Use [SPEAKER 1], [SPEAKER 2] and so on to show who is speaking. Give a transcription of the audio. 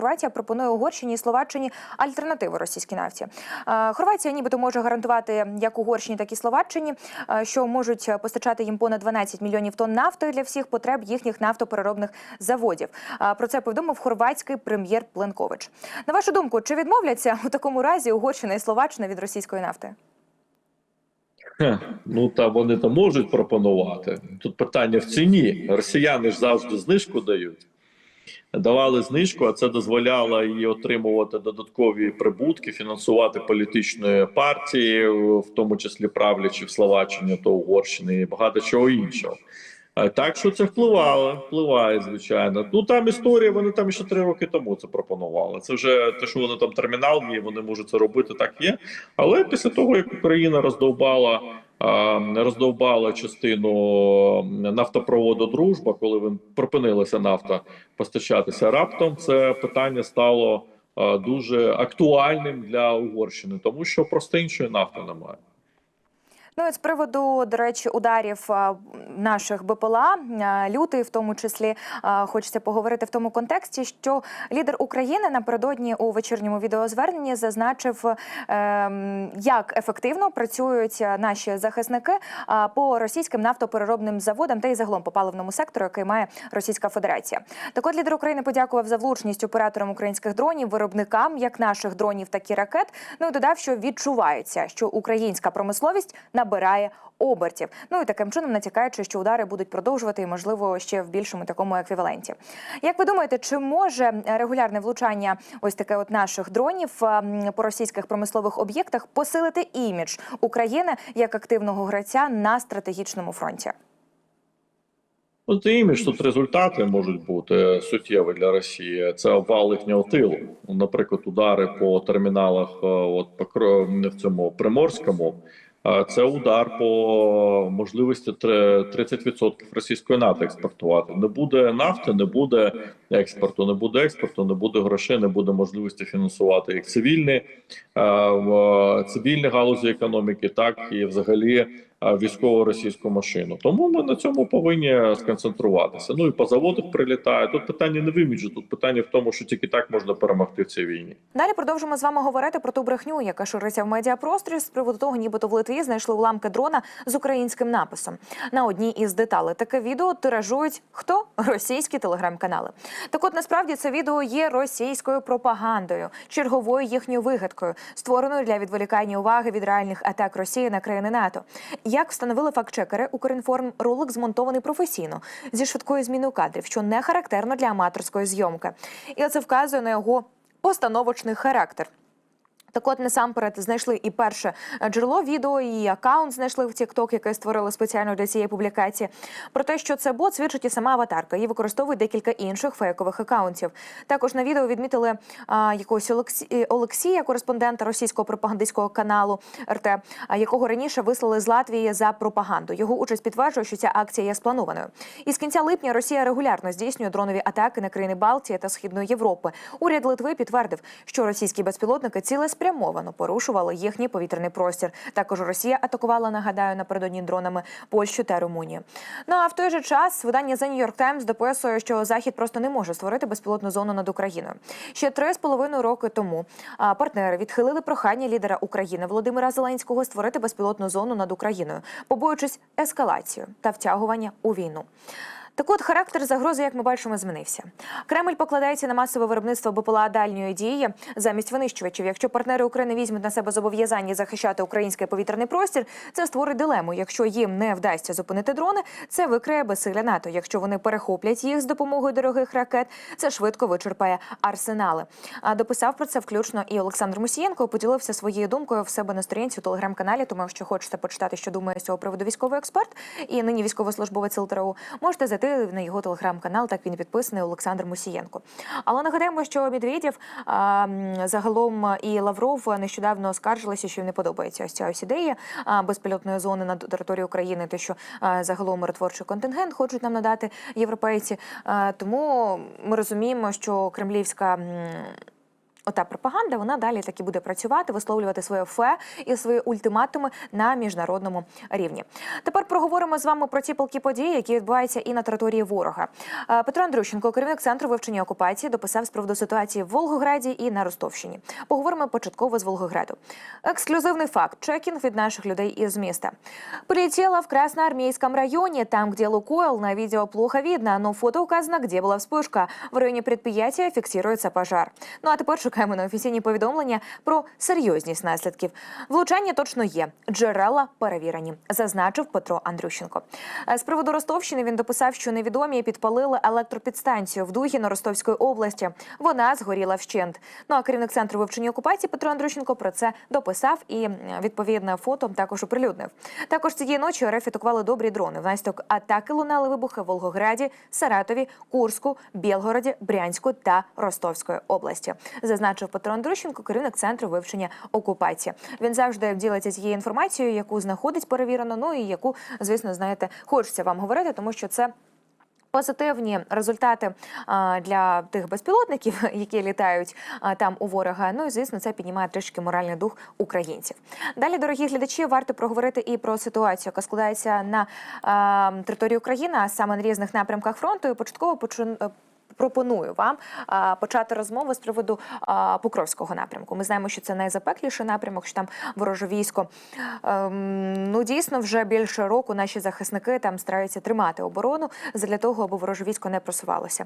[SPEAKER 1] Хорватія пропонує Угорщині і Словаччині альтернативу російській нафті. Е, Хорватія, нібито може гарантувати як Угорщині, так і Словаччині, е, що можуть постачати їм понад 12 мільйонів тонн нафти для всіх потреб їхніх нафтопереробних заводів. Е, Про це повідомив хорватський прем'єр Пленкович. На вашу думку, чи відмовляться у такому разі Угорщина і Словаччина від російської нафти?
[SPEAKER 2] Ну та вони то можуть пропонувати. Тут питання в ціні. Росіяни ж завжди знижку дають. Давали знижку, а це дозволяло їй отримувати додаткові прибутки, фінансувати політичні партії, в тому числі правлячі в Словаччині та Угорщини і багато чого іншого. Е, Так що це впливало, впливає, звичайно. Ну там історія, вони там ще три роки тому це пропонували. Це вже те, що вони там термінал є, вони можуть це робити, так є. Але після того, як Україна роздовбала а, роздовбала частину нафтопроводу Дружба, коли припинилася нафта постачатися раптом, це питання стало дуже актуальним для Угорщини, тому що просто іншої нафти немає.
[SPEAKER 1] Ну і з приводу, до речі, ударів наших БПЛА, лютий, в тому числі, хочеться поговорити в тому контексті, що лідер України напередодні у вечірньому відеозверненні зазначив, ем, як ефективно працюють наші захисники по російським нафтопереробним заводам та й загалом по паливному сектору, який має Російська Федерація. Так от лідер України подякував за влучність операторам українських дронів, виробникам як наших дронів, так і ракет. Ну і додав, що відчувається, що українська промисловість набирає обертів. Ну і таким чином натякаючи, що удари будуть продовжувати і, можливо, ще в більшому такому еквіваленті. Як ви думаєте, чи може регулярне влучання ось таке от наших дронів ем, по російських промислових об'єктах посилити імідж України як активного гравця на стратегічному фронті?
[SPEAKER 2] Тут імідж, тут результати можуть бути суттєві для Росії. Це обвал їхнього тилу. Наприклад, удари по терміналах, е, от в цьому приморському. Це удар по можливості тре- 30% російської нафти експортувати. Не буде нафти, не буде експорту, не буде експорту, не буде грошей, не буде можливості фінансувати як цивільні цивільні галузі економіки, так і взагалі е, військово російську машину. Тому ми на цьому повинні сконцентруватися. Ну і по заводах прилітає. Тут питання не в іміджі, тут питання в тому, що тільки так можна перемогти в цій війні.
[SPEAKER 1] Далі продовжимо з вами говорити про ту брехню, яка шириться в медіапросторі з приводу того, нібито в Литві знайшли уламки дрона з українським написом. На одній із деталей таке відео тиражують хто російські телеграм-канали. Так, от насправді це відео є російською пропагандою, черговою їхньою вигадкою, створеною для відволікання уваги від реальних атак Росії на країни НАТО. Як встановили фактчекери, Укрінформ ролик змонтований професійно зі швидкою зміною кадрів, що не характерно для аматорської зйомки, і це вказує на його постановочний характер. Так от насамперед знайшли і перше джерело відео, і акаунт знайшли в TikTok, який створили спеціально для цієї публікації. Про те, що це бот, свідчить і сама аватарка. Її використовують декілька інших фейкових акаунтів. Також на відео відмітили а, якогось Олексі... Олексія, кореспондента російського пропагандистського каналу РТ, якого раніше вислали з Латвії за пропаганду. Його участь підтверджує, що ця акція є спланованою. І з кінця липня Росія регулярно здійснює дронові атаки на країни Балтії та Східної Європи. Уряд Литви підтвердив, що російські безпілотники цілеспрямовано порушували їхній повітряний простір. Також Росія атакувала, нагадаю, напередодні дронами Польщу та Румунію. Ну а в той же час видання The New York Times дописує, що Захід просто не може створити безпілотну зону над Україною. Ще три з половиною роки тому партнери відхилили прохання лідера України Володимира Зеленського створити безпілотну зону над Україною, побоюючись ескалацію та втягування у війну. Так от характер загрози, як ми бачимо, змінився. Кремль покладається на масове виробництво БПЛА дальньої дії замість винищувачів. Якщо партнери України візьмуть на себе зобов'язання захищати український повітряний простір, це створить дилему. Якщо їм не вдасться зупинити дрони, це викриє безсилля НАТО. Якщо вони перехоплять їх з допомогою дорогих ракет, це швидко вичерпає арсенали. А дописав про це включно і Олександр Мусієнко. Поділився своєю думкою в себе на сторінці у телеграм-каналі. Тому, якщо хочете почитати, що думає з цього приводу військовий експерт і нині військовослужбовець ЛТРО, можете зайти на його телеграм-канал. Так він підписаний Олександр Мусієнко. Але нагадаємо, що Медведєв загалом і Лавров нещодавно скаржилися, що їм не подобається ось ця ось ідея безпілотної зони на території України, те, що загалом миротворчий контингент хочуть нам надати європейці. Тому ми розуміємо, що кремлівська. Ота пропаганда вона далі таки буде працювати, висловлювати своє фе і свої ультиматуми на міжнародному рівні. Тепер проговоримо з вами про ті палкі події, які відбуваються і на території ворога. Е, Петро Андрющенко, керівник центру вивчення окупації, дописав з приводу ситуації в Волгограді і на Ростовщині. Поговоримо початково з Волгограду. Ексклюзивний факт: чекінг від наших людей із міста. Прилетела в Красноармейском районе, там, где Лукойл, на видео плохо видно, но фото указано, где была вспышка. В районе предприятия фіксується пожар. Ну а тепер шукаємо на офіційні повідомлення про серйозність наслідків. Влучання точно є. Джерела перевірені, зазначив Петро Андрющенко. Е, З приводу Ростовщини він дописав, що невідомі підпалили електропідстанцію в Дугіно Ростовської області. Вона згоріла вщент. Ну а керівник центру вивчення окупації Петро Андрющенко про це дописав і відповідне фото також оприлюднив. Також цієї ночі РФ атакували добрі дрони. Внаслідок атаки лунали вибухи в Волгограді, Саратові, Курську, Білгороді, Брянську та Ростовської області. Зазначив Петро Андрющенко, керівник центру вивчення окупації. Він завжди ділиться цією інформацією, яку знаходить перевірено. Ну і яку, звісно, знаєте, хочеться вам говорити, тому що це. Позитивні результати для тих безпілотників, які літають там у ворога. Ну і звісно, це піднімає трішки моральний дух українців. Далі, дорогі глядачі, варто проговорити і про ситуацію, яка складається на а, території України, а саме на різних напрямках фронту. І початково е, Пропоную вам почати розмову з приводу Покровського напрямку. Ми знаємо, що це найзапекліший напрямок, що там вороже військо. Ем, ну дійсно, вже більше року наші захисники там стараються тримати оборону для того, аби вороже військо не просувалося.